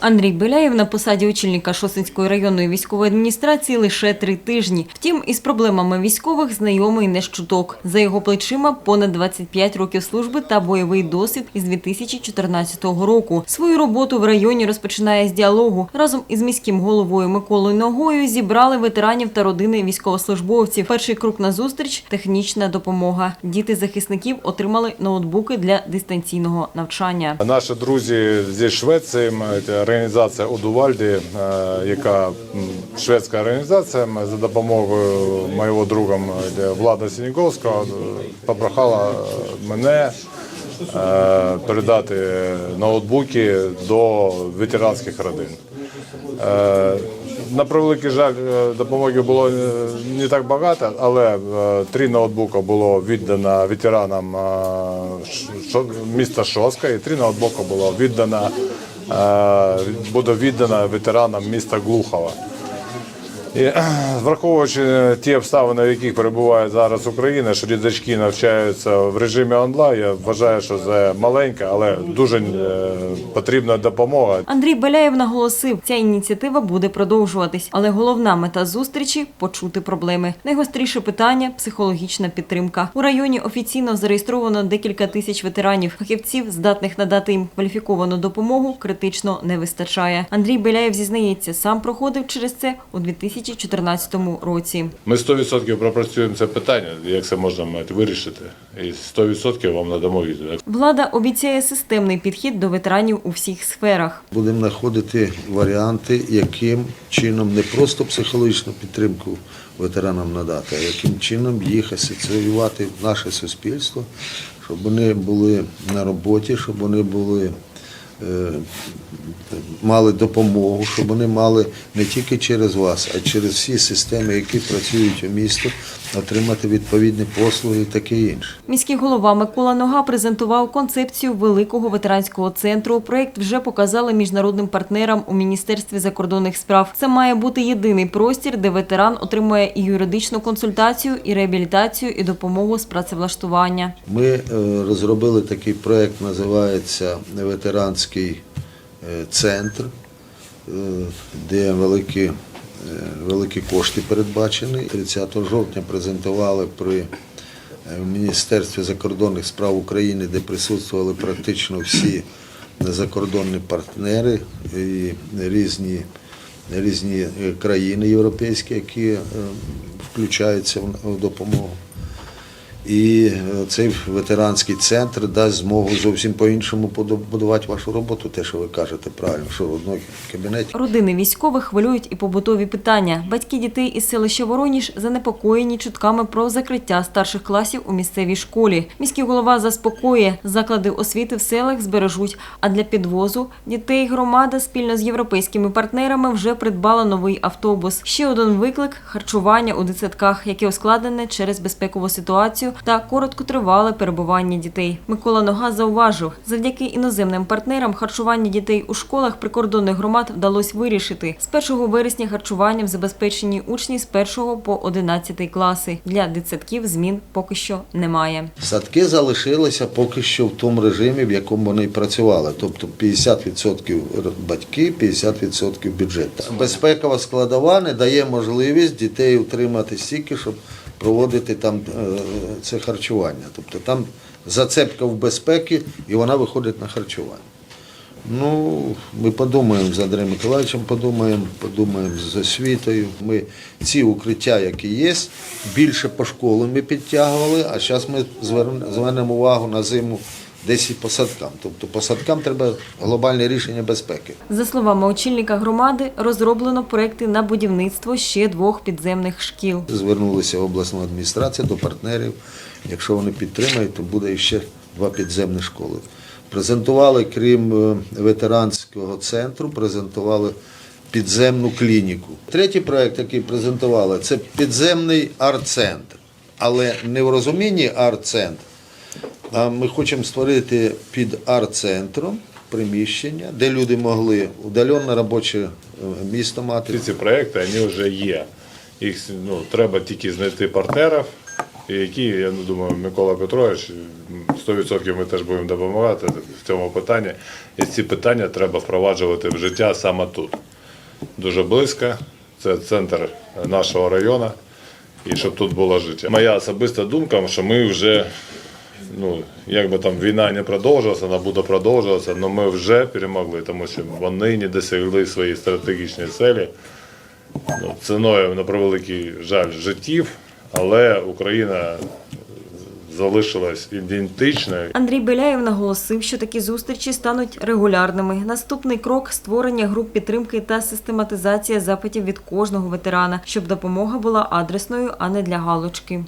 Андрій Беляєв на посаді очільника Шосинської районної військової адміністрації лише три тижні. Втім, із проблемами військових знайомий не з чуток. За його плечима понад 25 років служби та бойовий досвід із 2014 року. Свою роботу в районі розпочинає з діалогу. Разом із міським головою Миколою Ногою зібрали ветеранів та родини військовослужбовців. Перший крок на зустріч – технічна допомога. Діти захисників отримали ноутбуки для дистанційного навчання. Наші друзі зі Швеції, це організація Одувальді, е, яка шведська організація, за допомогою моєго друга Влада Сініковського е, попрохала е, мене передати ноутбуки до ветеранських родин. На превеликий жаль, допомоги було не так багато, але три ноутбука було віддано ветеранам міста Шоска, і три ноутбука було віддано, буде віддана ветеранам міста Глухова. І е, враховуючи ті обставини, в яких перебуває зараз Україна, що діточки навчаються в режимі онлайн, я вважаю, що це маленька, але дуже е, потрібна допомога. Андрій Беляєв наголосив, ця ініціатива буде продовжуватись, але головна мета зустрічі почути проблеми. Найгостріше питання психологічна підтримка. У районі офіційно зареєстровано декілька тисяч ветеранів. Фахівців, здатних надати їм кваліфіковану допомогу, критично не вистачає. Андрій Беляєв зізнається, сам проходив через це у 2014 році. Ми 100% пропрацюємо це питання, як це можна мати, вирішити. І 100% вам надамо відповідь. Влада обіцяє системний підхід до ветеранів у всіх сферах. Будемо знаходити варіанти, яким чином не просто психологічну підтримку ветеранам надати, а яким чином їх асоціювати в наше суспільство, щоб вони були на роботі, щоб вони були. Е, Мали допомогу, щоб вони мали не тільки через вас, а через всі системи, які працюють у місті, отримати відповідні послуги і таке інше. Міський голова Микола Нога презентував концепцію великого ветеранського центру. Проект вже показали міжнародним партнерам у Міністерстві закордонних справ. Це має бути єдиний простір, де ветеран отримує і юридичну консультацію, і реабілітацію, і допомогу з працевлаштування. Ми е, розробили такий проєкт, називається Ветеранський е, центр, е, де великі, е, великі кошти передбачені. 30 жовтня презентували при Міністерстві закордонних справ України, де присутствували практично всі закордонні партнери і різні, різні країни європейські, які включаються в допомогу. І е, цей ветеранський центр дасть змогу зовсім по-іншому будувати вашу роботу, те, що ви кажете правильно, що в одному кабінеті. Родини військових хвилюють і побутові питання. Батьки дітей із селища Вороніж занепокоєні чутками про закриття старших класів у місцевій школі. Міський голова заспокоює, заклади освіти в селах збережуть. А для підвозу дітей громада спільно з європейськими партнерами вже придбала новий автобус. Ще один виклик харчування у дитсадках, яке ускладнене через безпекову ситуацію та короткотривале перебування дітей. Микола Нога зауважив, завдяки іноземним партнерам харчування дітей у школах прикордонних громад вдалося вирішити. З 1 вересня харчуванням забезпечені учні з 1 по 11 класи. Для дитсадків змін поки що немає. Садки залишилися поки що в тому режимі, в якому вони працювали. Тобто 50% батьки, 50% бюджет. Безпекова складова не дає можливість дітей утримати стільки, щоб проводити там е, це харчування. Тобто там зацепка в безпеки і вона виходить на харчування. Ну, ми подумаємо з Андрієм Миколаївичем, подумаємо, подумаємо з освітою. Ми ці укриття, які є, більше по школам ми підтягували, а зараз ми звернемо звернемо увагу на зиму десь і по. Тобто по садкам треба глобальне рішення безпеки. За словами очільника громади, розроблено проекти на будівництво ще двох підземних шкіл. Звернулися в обласну адміністрацію до партнерів. Якщо вони підтримають, то буде ще два підземні школи. Презентували, крім е, ветеранського центру, презентували підземну клініку. Третій проект, який презентували, це підземний арт-центр. Але не в розумінні арт-центр, ми хочемо створити під арт-центром приміщення, де люди могли удаленне робоче е, місто мати. Всі ці проекти вони вже є. Їх ну, треба тільки знайти партнерів, які, я думаю, Микола Петрович, 100% ми теж будемо допомагати. в цьому питанні. І ці питання треба впроваджувати в життя саме тут. Дуже близько. Це центр нашого району. І щоб тут було життя. Моя особиста думка, що ми вже, ну, як би там війна не продовжилася, вона буде продовжуватися, але ми вже перемогли, тому що вони не досягли свої стратегічні цілі. Ну, ціною, на превеликий жаль, життів, але Україна залишилась ідентичною. Андрій Беляєв наголосив, що такі зустрічі стануть регулярними. Наступний крок створення груп підтримки та систематизація запитів від кожного ветерана, щоб допомога була адресною, а не для галочки.